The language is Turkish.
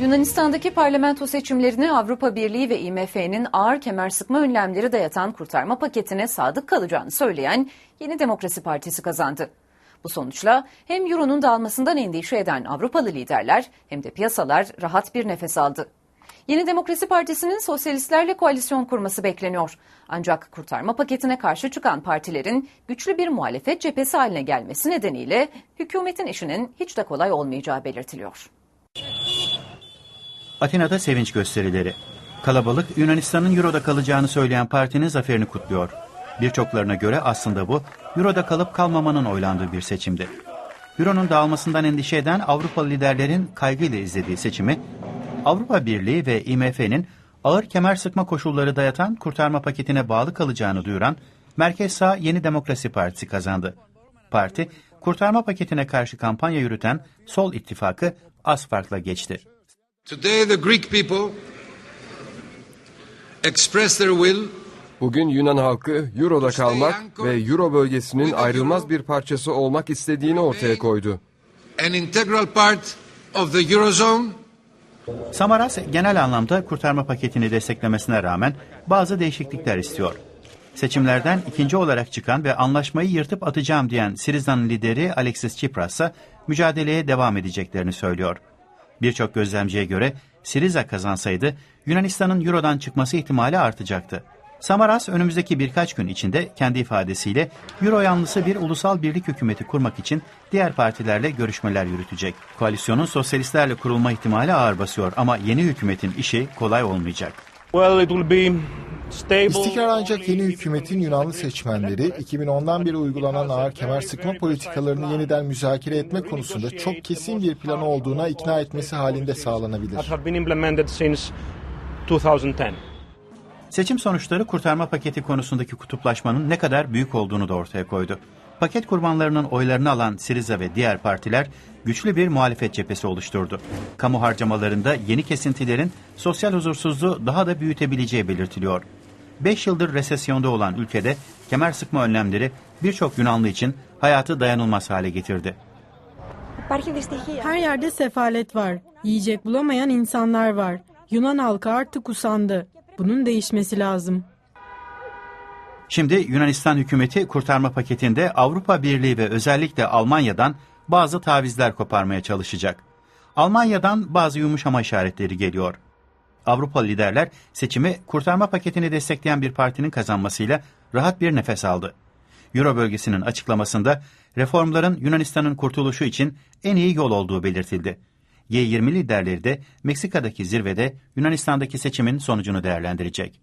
Yunanistan'daki parlamento seçimlerini Avrupa Birliği ve IMF'nin ağır kemer sıkma önlemleri dayatan kurtarma paketine sadık kalacağını söyleyen Yeni Demokrasi Partisi kazandı. Bu sonuçla hem Euro'nun dağılmasından endişe eden Avrupalı liderler hem de piyasalar rahat bir nefes aldı. Yeni Demokrasi Partisi'nin sosyalistlerle koalisyon kurması bekleniyor. Ancak kurtarma paketine karşı çıkan partilerin güçlü bir muhalefet cephesi haline gelmesi nedeniyle hükümetin işinin hiç de kolay olmayacağı belirtiliyor. Atina'da sevinç gösterileri. Kalabalık Yunanistan'ın Euro'da kalacağını söyleyen partinin zaferini kutluyor. Birçoklarına göre aslında bu Euro'da kalıp kalmamanın oylandığı bir seçimdi. Euro'nun dağılmasından endişe eden Avrupalı liderlerin kaygıyla izlediği seçimi Avrupa Birliği ve IMF'nin ağır kemer sıkma koşulları dayatan kurtarma paketine bağlı kalacağını duyuran Merkez Sağ Yeni Demokrasi Partisi kazandı. Parti, kurtarma paketine karşı kampanya yürüten Sol İttifakı az farkla geçti. Today, the Greek people express their will Bugün Yunan halkı Euro'da kalmak ve Euro bölgesinin ayrılmaz bir parçası olmak istediğini ortaya koydu. an integral part of the Eurozone Samaras genel anlamda kurtarma paketini desteklemesine rağmen bazı değişiklikler istiyor. Seçimlerden ikinci olarak çıkan ve anlaşmayı yırtıp atacağım diyen Siriza'nın lideri Alexis Tsipras ise mücadeleye devam edeceklerini söylüyor. Birçok gözlemciye göre Siriza kazansaydı Yunanistan'ın Euro'dan çıkması ihtimali artacaktı. Samaras önümüzdeki birkaç gün içinde kendi ifadesiyle Euro yanlısı bir ulusal birlik hükümeti kurmak için diğer partilerle görüşmeler yürütecek. Koalisyonun sosyalistlerle kurulma ihtimali ağır basıyor ama yeni hükümetin işi kolay olmayacak. Well, it will be. İstikrar ancak yeni hükümetin Yunanlı seçmenleri 2010'dan beri uygulanan ağır kemer sıkma politikalarını yeniden müzakere etme konusunda çok kesin bir planı olduğuna ikna etmesi halinde sağlanabilir. that have been implemented since 2010. Seçim sonuçları kurtarma paketi konusundaki kutuplaşmanın ne kadar büyük olduğunu da ortaya koydu. Paket kurbanlarının oylarını alan Siriza ve diğer partiler güçlü bir muhalefet cephesi oluşturdu. Kamu harcamalarında yeni kesintilerin sosyal huzursuzluğu daha da büyütebileceği belirtiliyor. 5 yıldır resesyonda olan ülkede kemer sıkma önlemleri birçok Yunanlı için hayatı dayanılmaz hale getirdi. Her yerde sefalet var. Yiyecek bulamayan insanlar var. Yunan halkı artık usandı. Bunun değişmesi lazım. Şimdi Yunanistan hükümeti kurtarma paketinde Avrupa Birliği ve özellikle Almanya'dan bazı tavizler koparmaya çalışacak. Almanya'dan bazı yumuşama işaretleri geliyor. Avrupa liderler seçimi kurtarma paketini destekleyen bir partinin kazanmasıyla rahat bir nefes aldı. Euro bölgesinin açıklamasında reformların Yunanistan'ın kurtuluşu için en iyi yol olduğu belirtildi. G20 liderleri de Meksika'daki zirvede Yunanistan'daki seçimin sonucunu değerlendirecek.